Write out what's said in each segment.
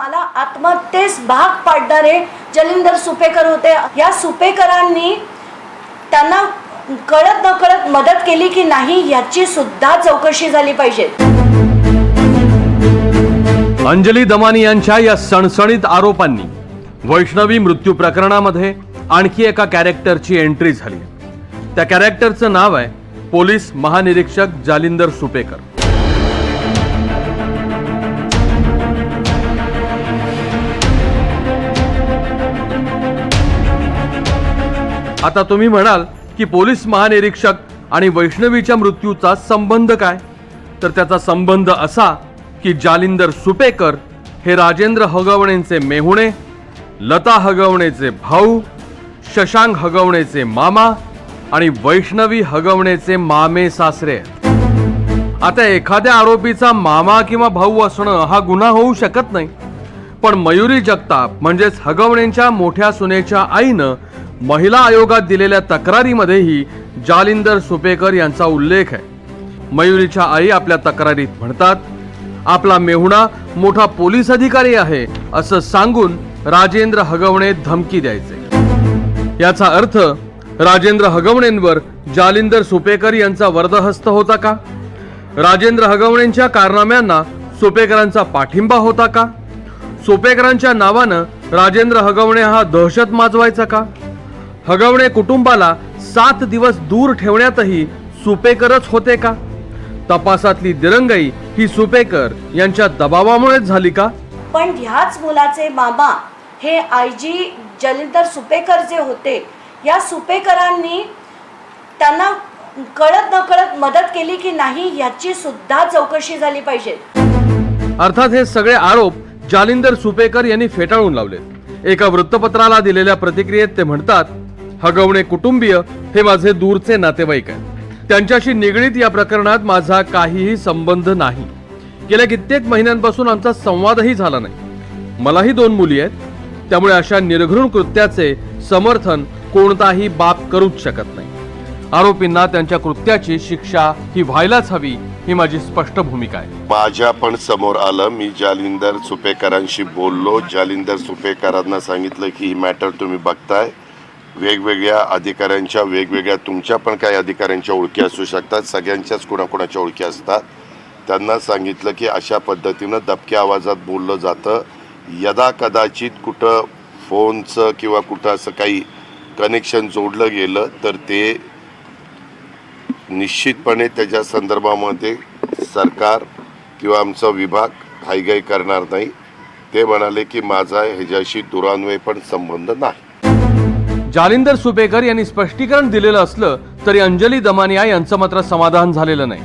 मला आत्महत्येस भाग पाडणारे जलिंदर सुपेकर होते. या सुपेकरांनी त्यांना कळत न कळत मदत केली की नाही याची सुद्धा चौकशी झाली पाहिजे. अंजली दमानी यांच्या या सणसणीत आरोपांनी वैष्णवी मृत्यू प्रकरणामध्ये आणखी एका कॅरेक्टरची एंट्री झाली. त्या कॅरेक्टरचं नाव आहे पोलीस महानिरीक्षक जालिंदर सुपेकर. आता तुम्ही म्हणाल की पोलीस महानिरीक्षक आणि वैष्णवीच्या मृत्यूचा संबंध काय? तर त्याचा संबंध असा की जालिंदर सुपेकर हे राजेंद्र हगवणेंचे मेहुणे लता हगवणेचे भाऊ शशांक हगवणेचे मामा आणि वैष्णवी हगवणेचे मामे सासरे आता एखाद्या आरोपीचा मामा किंवा भाऊ असणं हा गुन्हा होऊ शकत नाही. पण मयुरी जगताप म्हणजेच हगवणेंच्या मोठ्या सुनेच्या आईनं महिला आयोगात दिलेल्या तक्रारीमध्येही जालिंदर सुपेकर यांचा उल्लेख आहे. मयुरीच्या आई आपल्या तक्रारीत म्हणतात आपला मेहुणा मोठा पोलीस अधिकारी आहे असं सांगून राजेंद्र हगवणे धमकी द्यायचे. याचा अर्थ राजेंद्र हगवणेंवर जालिंदर सुपेकर यांचा वर्दहस्त होता का? राजेंद्र हगवणेंच्या कारनाम्यांना सुपेकरांचा पाठिंबा होता का? सुपेकरांच्या नावानं राजेंद्र हगवणे हा दहशत माजवायचा का? हगवणे कुटुंबाला सात दिवस दूर ठेवण्यातही सुपेकरच होते का? तपासातली दिरंगाई ही सुपेकर यांच्या दबावामुळेच झाली का? पण ह्याच मुलाचे मामा हे आय जी जलिंदर सुपेकर जे होते या सुपेकरांनी त्यांना कळत न कळत मदत केली की नाही याची सुद्धा चौकशी झाली पाहिजे. अर्थात हे सगळे आरोप जालिंदर सुपेकर यांनी फेटाळून लावले एका वृत्तपत्राला दिलेल्या प्रतिक्रियेत ते म्हणतात हगवणे कुटुंबीय हे माझे दूरचे नातेवाईक आहेत. त्यांच्याशी निगडीत या प्रकरणात माझा काहीही संबंध नाही. गेल्या कित्येक महिन्यांपासून आमचा संवादही झाला नाही. मलाही दोन मुली आहेत. त्यामुळे अशा निर्घृण कृत्याचे समर्थन कोणताही बाप करूच शकत नाही. आरोपींना त्यांच्या कृत्याची शिक्षा ही व्हायलाच हवी ही माझी स्पष्ट भूमिका आहे. माझ्या पण समोर आलं मी जालिंदर सुपेकरांशी बोललो. जालिंदर सुपेकरांना सांगितलं की ही मॅटर तुम्ही बघताय. वेगवेगळ्या अधिकाऱ्यांच्या वेगवेगळ्या तुमच्या पण काही अधिकाऱ्यांच्या ओळखी असू शकतात सगळ्यांच्याच कोणाकोणाच्या ओळखी असतात. त्यांना सांगितलं की अशा पद्धतीनं दबक्या आवाजात बोललं जातं. यदा कदाचित कुठं फोनचं किंवा कुठं असं काही कनेक्शन जोडलं गेलं तर ते निश्चितपणे त्याच्या संदर्भामध्ये सरकार किंवा आमचा विभाग घाईघाई करणार नाही. ते म्हणाले की माझा ह्याच्याशी दुरान्वय पण संबंध नाही. जालिंदर सुपेकर यांनी स्पष्टीकरण दिलेलं असलं तरी अंजली दमानिया यांचं मात्र समाधान झालेलं नाही.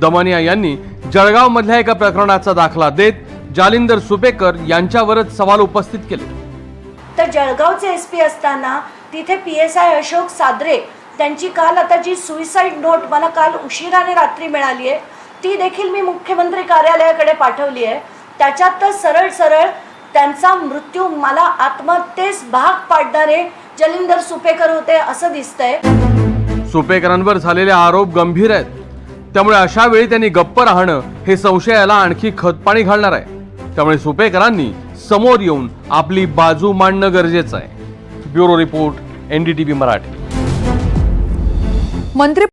दमानिया यांनी जळगावमधल्या एका प्रकरणाचा दाखला देत जालिंदर सुपेकर यांच्यावरच सवाल उपस्थित केले. तर जळगावचे एस पी असताना तिथे P S I Ashok Sadare त्यांची काल आता जी सुईसाईड नोट मला काल उशिराने रात्री मिळाली आहे ती देखील मी मुख्यमंत्री कार्यालयाकडे पाठवली आहे. त्याच्यात तर सरळ सरळ त्यांचा मृत्यू मला आत्महत्येस भाग पाडणारे जलिंदर सुपेकर होते असं दिसतंय. सुपेकरांवर झालेले आरोप गंभीर आहेत. त्यामुळे अशा वेळी त्यांनी गप्प राहणं हे संशयाला आणखी खतपाणी घालणार आहे. त्यामुळे सुपेकरांनी समोर येऊन आपली बाजू मांडणं गरजेचं आहे. Bureau report NDTV Marathi. मंत्री